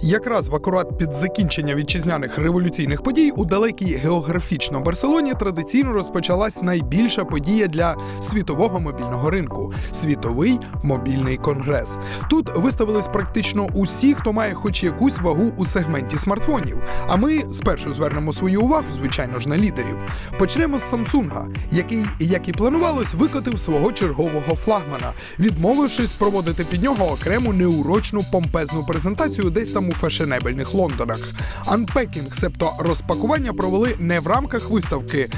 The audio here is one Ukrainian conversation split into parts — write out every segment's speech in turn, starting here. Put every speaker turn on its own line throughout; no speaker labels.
Якраз в акурат під закінчення вітчизняних революційних подій у далекій географічно Барселоні традиційно розпочалась найбільша подія для світового мобільного ринку світовий мобільний конгрес. Тут виставились практично усі, хто має хоч якусь вагу у сегменті смартфонів. А ми спершу звернемо свою увагу, звичайно ж, на лідерів. Почнемо з Samsung, який, як і планувалось, викотив свого чергового флагмана, відмовившись проводити під нього окрему неурочну помпезну презентацію десь там у фешенебельних Лондонах. Анпекінг, себто розпакування, провели не в рамках виставки,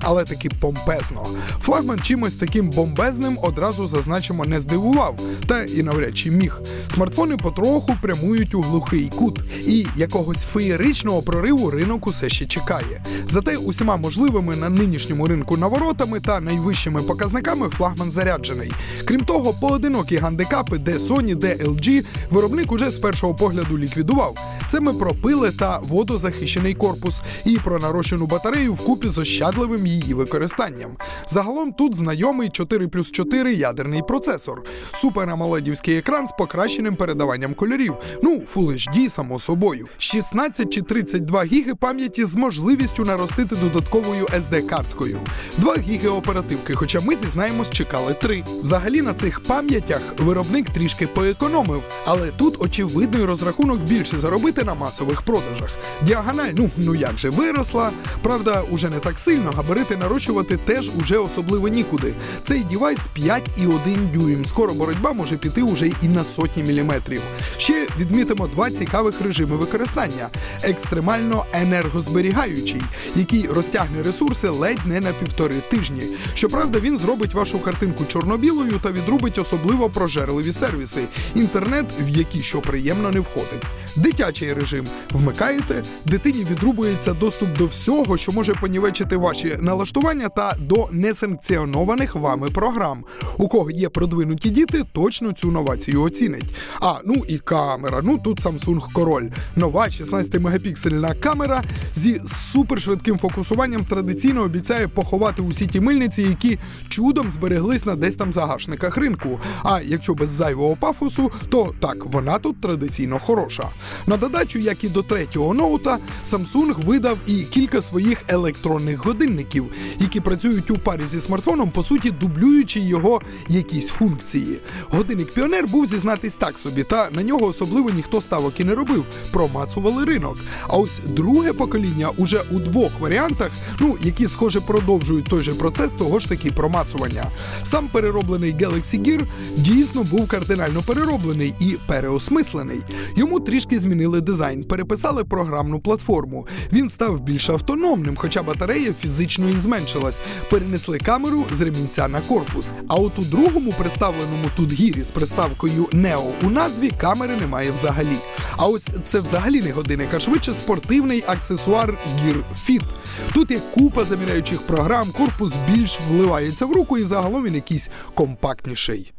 але таки помпезно. Флагман чимось таким бомбезним одразу зазначимо не здивував, та і навряд чи міг. Смартфони потроху прямують у глухий кут, і якогось феєричного прориву ринок усе ще чекає. Зате усіма можливими на нинішньому ринку наворотами та найвищими показниками флагман заряджений. Крім того, поодинокі гандикапи, де Sony, де LG, виробник уже з першого погляду ліквідував. Це ми про пили та водозахищений корпус і про нарощену батарею вкупі з ощадливим її використанням. Загалом тут знайомий 4 плюс 4 ядерний процесор, суперамоледівський екран з покращеним передаванням кольорів. Ну, Full HD, само собою. 16 чи 32 гіги пам'яті з можливістю наростити додатковою SD-карткою. 2 гіги оперативки, хоча ми зізнаємось, чекали 3. Взагалі на цих пам'ятях виробник трішки поекономив, але тут очевидний розрахунок більше заробити на масових продажах. Діагональ, ну ну як же виросла. Правда, уже не так сильно, габарити нарощувати теж уже особливо нікуди. Цей дівайс 5,1 дюйм. Скоро боротьба може піти уже і на сотні міліметрів. Ще відмітимо два цікавих режими використання: екстремально енергозберігаючий, який розтягне ресурси ледь не на півтори тижні. Щоправда, він зробить вашу картинку чорно-білою та відрубить особливо прожерливі сервіси, інтернет, в який що приємно не входить. Дитячий режим вмикаєте, дитині відрубується доступ до всього, що може понівечити ваші налаштування та до несанкціонованих вами програм. У кого є продвинуті діти, точно цю новацію оцінить. А ну і камера. Ну тут Samsung король. Нова 16-мегапіксельна камера зі супершвидким фокусуванням традиційно обіцяє поховати усі ті мильниці, які чудом збереглись на десь там загашниках ринку. А якщо без зайвого пафосу, то так вона тут традиційно хороша. На додачу, як і до третього ноута, Samsung видав і кілька своїх електронних годинників, які працюють у парі зі смартфоном, по суті, дублюючи його якісь функції. Годинник Піонер був зізнатись так собі, та на нього особливо ніхто ставок і не робив. Промацували ринок. А ось друге покоління уже у двох варіантах, ну які схоже продовжують той же процес того ж таки промацування. Сам перероблений Galaxy Gear дійсно був кардинально перероблений і переосмислений. Йому трішки змінили дизайн, переписали програмну платформу. Він став більш автономним, хоча батарея фізично і зменшилась. Перенесли камеру з ремінця на корпус. А от у другому представленому тут гірі з приставкою Neo у назві камери немає взагалі. А ось це взагалі не годинник, а швидше спортивний аксесуар Gear Fit. Тут є купа заміряючих програм, корпус більш вливається в руку і загалом він якийсь компактніший.